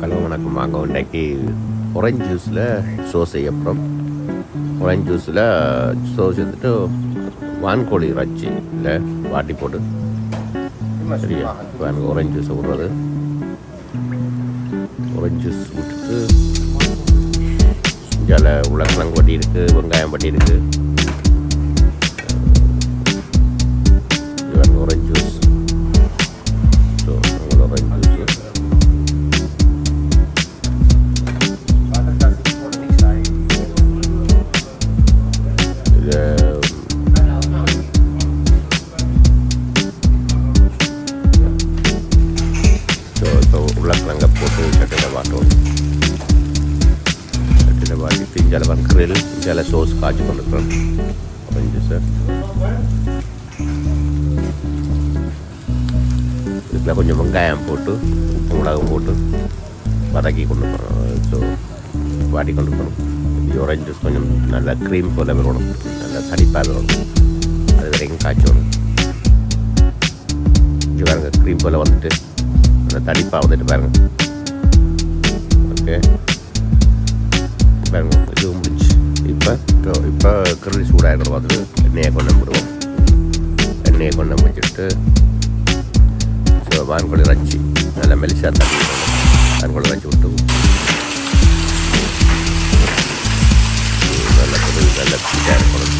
கலவு வணக்கம். வாங்க இன்றைக்கு ஒரஞ்ச் ஜூஸில் சோஸ் செய்ய அப்புறம் ஒரஞ்ச் ஜூஸில் சோஸ் செஞ்சுட்டு வான்கோழி வச்சு இல்லை வாட்டி போட்டு. சரியா? இப்போ எனக்கு ஒரஞ்ச் ஜூஸ் விடுறது ஒரஞ்ச் ஜூஸ் விட்டுட்டு இஞ்சால உருளைக்கிழங்கு வட்டி இருக்குது வெங்காயம் வட்டி இருக்குது belakang nggak foto kita ada bato kita ada bato itu jalan ban keril jalan sos kaju kan apa ini sir ഇതിൽ കൊഞ്ചം വെങ്കായം പോട്ട് ഉപ്പുമുളകും പോട്ട് വതക്കി കൊണ്ടുപോകണം സോ വാടിക്കൊണ്ടിരിക്കണം ഈ ഓറഞ്ച് ജ്യൂസ് കൊഞ്ചം നല്ല ക്രീം പോലെ വരണം നല്ല തടിപ്പാ വരണം അത് വരെയും കാച്ചോണം. ഇവരങ്ങ് ക്രീം പോലെ വന്നിട്ട് வந்துட்டு நல்லா தடிப்பாக வந்துட்டு பாருங்க ஓகே பாருங்க இது முடிச்சு இப்போ இப்போ கிரில் சூடாகிடும் பார்த்துட்டு எண்ணெயை கொண்டு விடுவோம் எண்ணெயை கொண்டு முடிச்சுட்டு ஸோ வான்கோழி ரச்சி நல்லா மெலிசா தண்ணி வான்கோழி ரச்சி விட்டு நல்ல பொருள் நல்ல பீட்டாக இருக்கணும்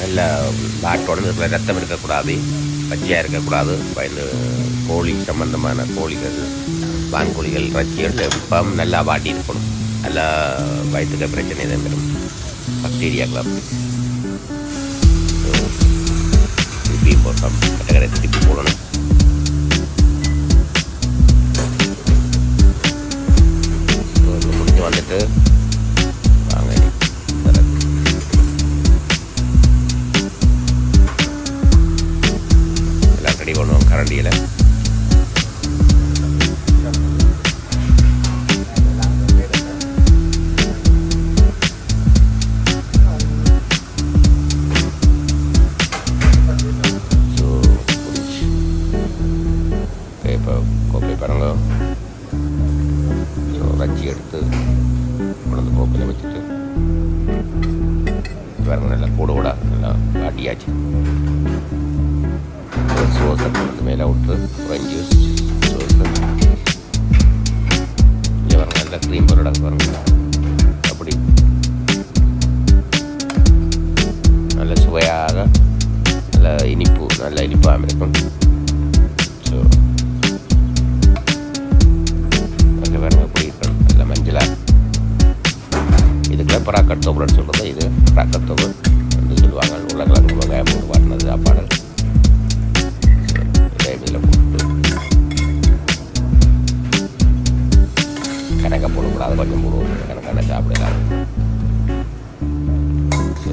நல்ல நாட்டோட இருக்கிற ரத்தம் இருக்கக்கூடாது பச்சையாக இருக்கக்கூடாது வயது கோழி சம்பந்தமான கோழிகள் வான்கோழிகள் ரச்சிகள் இப்போ நல்லா வாட்டி இருக்கணும். நல்லா வயிற்றுக்க பிரச்சனை தான் வரும் பாக்டீரியாக்கள் திருப்பி போட்டோம். கட்டக்கரை திருப்பி கோப்பையில் வச்சுட்டு பாருங்க நல்லா கூட கூட நல்லா காட்டியாச்சு. சோஸை கொடுத்து மேலே விட்டு ஒரஞ்ச் ஜூஸ் சோஸை இங்கே பாருங்க நல்லா க்ரீம் பரோடா பாருங்க அப்படி நல்ல சுவையாக நல்ல இனிப்பு நல்ல இனிப்பாக இருக்கும் ஸோ அங்கே பாருங்க எப்படி இருக்கணும் நல்ல மஞ்சளாக இதுக்குள்ள பராக்கத்தோப்புன்னு சொல்கிறது இது போடக்கூடாது கொஞ்சம் போடுவோம் கணக்கான சாப்பிடலாம் ஸோ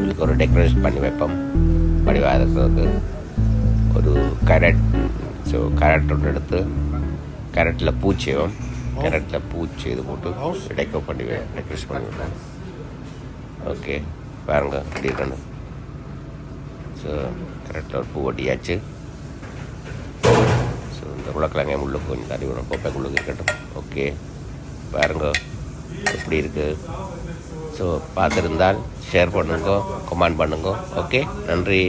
இதுக்கு ஒரு டெக்கரேஷன் பண்ணி வைப்போம் இருக்கிறதுக்கு ஒரு கேரட் ஸோ கேரட் ஒன்று எடுத்து கேரட்டில் பூ செய்வோம் கேரட்டில் பூ செய்து போட்டு டெக்கோ பண்ணி டெக்கரேஷன் பண்ணி வைப்போம் ஓகே பாருங்க இருக்கணும் ஸோ கரெக்டாக ஒரு பூ ஒட்டியாச்சு ஸோ இந்த உருளைக்கிழங்க உள்ளுக்கு கொஞ்சம் தண்ணி விடும் கோப்பைக்குள்ளே இருக்கட்டும். ஓகே. பாருங்க. எப்படி இருக்குது ஸோ பார்த்துருந்தால் ஷேர் பண்ணுங்க கமெண்ட் பண்ணுங்க. ஓகே நன்றி.